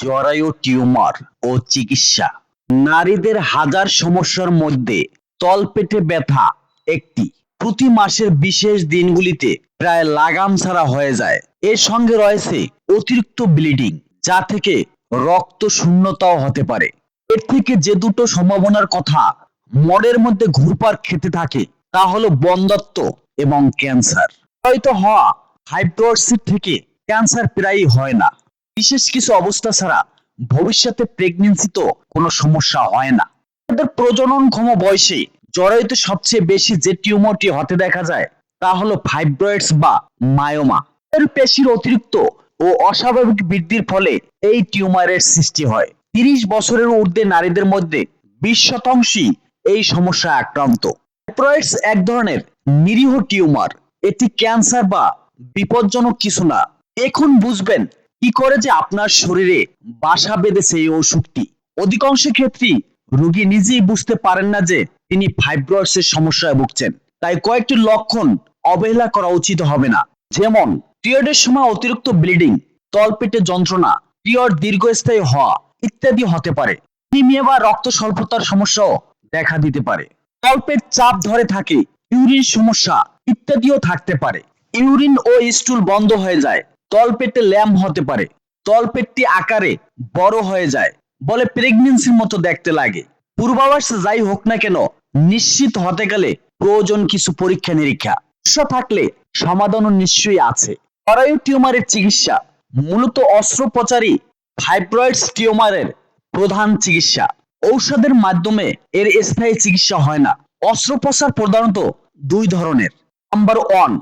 জরায়ু টিউমার ও চিকিৎসা। নারীদের হাজার সমস্যার মধ্যে তলপেটে ব্যথা একটি। প্রতি মাসের বিশেষ দিনগুলিতে প্রায় লাগাম ছাড়া হয়ে যায়। এর সঙ্গে রয়েছে অতিরিক্ত ব্লিডিং, যা থেকে রক্ত শূন্যতাও হতে পারে। এর থেকে যে দুটো সম্ভাবনার কথা মনের মধ্যে ঘুরপার খেতে থাকে, তা হলো বন্ধ্যত্ব এবং ক্যান্সার। হয়তো হওয়া হাইড্রোসিড থেকে ক্যান্সার প্রায়ই হয় না। বিশেষ কিছু অবস্থা ছাড়া ভবিষ্যতে প্রেগনেন্সি তো কোনো সমস্যা হয় না। তাদের প্রজননক্ষম বয়সে জরায়ুতে সবচেয়ে বেশি যে টিউমারটি হতে দেখা যায়, তা হলো ফাইব্রয়েডস বা মায়োমা এর পেশির অতিরিক্ত ও অস্বাভাবিক বৃদ্ধির ফলে এই টিউমারের সৃষ্টি হয়। তিরিশ বছরের ঊর্ধ্বে নারীদের মধ্যে বিশ শতাংশই এই সমস্যা আক্রান্ত। ফাইব্রয়েডস এক ধরনের নিরীহ টিউমার। এটি ক্যান্সার বা বিপজ্জনক কিছু না। এখন বুঝবেন কি করে যে আপনার শরীরে বাসা বেঁধেছে এই অসুখটি? অধিকাংশ ক্ষেত্রেই রোগী নিজেই বুঝতে পারেন না যে তিনি ফাইব্রয়েডস এর সমস্যায় ভুগছেন। তাই কয়েকটি লক্ষণ অবহেলা করা উচিত হবে না। যেমন, পিরিয়ডের সময় অতিরিক্ত ব্লিডিং তলপেটে যন্ত্রণা, পিরিয়ড দীর্ঘস্থায়ী হওয়া ইত্যাদি হতে পারে। নিমিয়ে বা রক্ত স্বল্পতার সমস্যাও দেখা দিতে পারে। তলপেট চাপ ধরে থাকে, ইউরিন সমস্যা ইত্যাদিও থাকতে পারে। ইউরিন ও স্টুল বন্ধ হয়ে যায়। তলপেটে ল্যাম্প হতে পারে। তলপেটটি আকারে বড় হয়ে যায়, বলে প্রেগনেন্সির মতো দেখতে লাগে। পূর্বাভাস যাই হোক না কেন, নিশ্চিত হতে গেলে প্রয়োজন কিছু পরীক্ষা নিরীক্ষা। থাকলে সমাধানও নিশ্চয়ই আছে। টিউমারের চিকিৎসা, মূলত অস্ত্রোপচারই ফাইব্রয়েডস টিউমারের প্রধান চিকিৎসা। ঔষধের মাধ্যমে এর স্থায়ী চিকিৎসা হয় না। অস্ত্রোপচার প্রধানত দুই ধরনের। নাম্বার ওয়ান,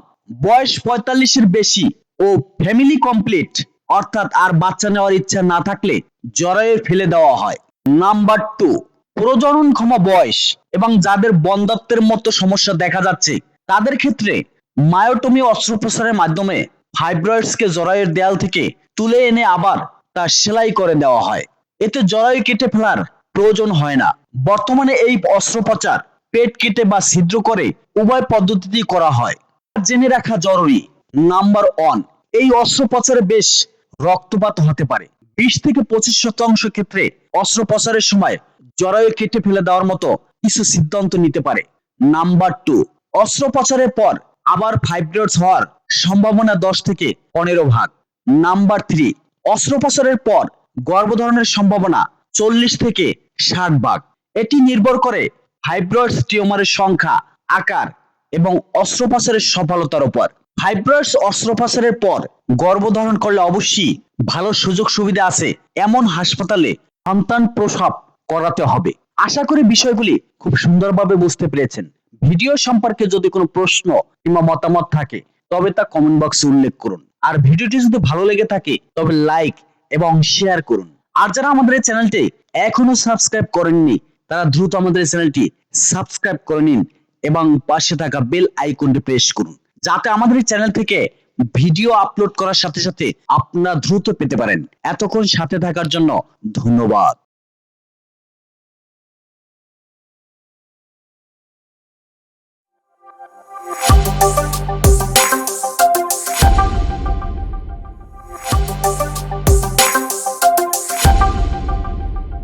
বয়স পঁয়তাল্লিশের বেশি ও ফ্যামিলি কমপ্লিট অর্থাৎ আর বাচ্চা নেওয়ার ইচ্ছা না থাকলে জরায়ু ফেলে দেওয়া হয়। নাম্বার টু প্রজনন প্রজননক্ষম বয়স এবং যাদের বন্ধাত্বের মতো সমস্যা দেখা যাচ্ছে, তাদের ক্ষেত্রে মায়োটমি অস্ত্রোপচারের মাধ্যমে ফাইব্রয়েডসকে জরায়ুর দেয়াল থেকে তুলে এনে আবার তা সেলাই করে দেওয়া হয়। এতে জরায়ু কেটে ফেলার প্রয়োজন হয় না। বর্তমানে এই অস্ত্রোপচার পেট কেটে বা ছিদ্র করে উভয় পদ্ধতিতেই করা হয়। জেনে রাখা জরুরি। নাম্বার ওয়ান এই অস্ত্রোপচারে বেশ রক্তপাত হতে পারে। বিশ থেকে পঁচিশ শতাংশ ক্ষেত্রে অস্ত্রোপচারের সময় জরায়ু কেটে ফেলে দেওয়ার মতো কিছু সিদ্ধান্ত নিতে পারে। নাম্বার টু, অস্ত্রোপচারের পর আবার ফাইব্রয়েডস হওয়ার সম্ভাবনা দশ থেকে পনেরো ভাগ। নাম্বার থ্রি, অস্ত্রোপচারের পর গর্ভধারণের সম্ভাবনা চল্লিশ থেকে ষাট ভাগ। এটি নির্ভর করে ফাইব্রয়েডস টিউমারের সংখ্যা, আকার এবং অস্ত্রোপচারের সফলতার উপর। ফাইব্রয়েডস অস্ত্রোপচারের পর গর্ভধারণ করলে অবশ্যই ভালো সুযোগ সুবিধা আছে এমন হাসপাতালে সন্তান প্রসব করাতে হবে। আশা করি বিষয়গুলি খুব সুন্দরভাবে বুঝতে পেরেছেন। ভিডিও সম্পর্কে যদি কোনো প্রশ্ন কিংবা মতামত থাকে, তবে তা কমেন্ট বক্সে উল্লেখ করুন। আর ভিডিওটি যদি ভালো লেগে থাকে, তবে লাইক এবং শেয়ার করুন। আর যারা আমাদের এই চ্যানেলটি এখনও সাবস্ক্রাইব করেননি, তারা দ্রুত আমাদের চ্যানেলটি সাবস্ক্রাইব করে নিন এবং পাশে থাকা বেল আইকনটি প্রেস করুন। যাতে আমাদের চ্যানেল থেকে ভিডিও আপলোড করার সাথে সাথে আপনারা দ্রুত পেতে পারেন। এতক্ষণ সাথে থাকার জন্য ধন্যবাদ।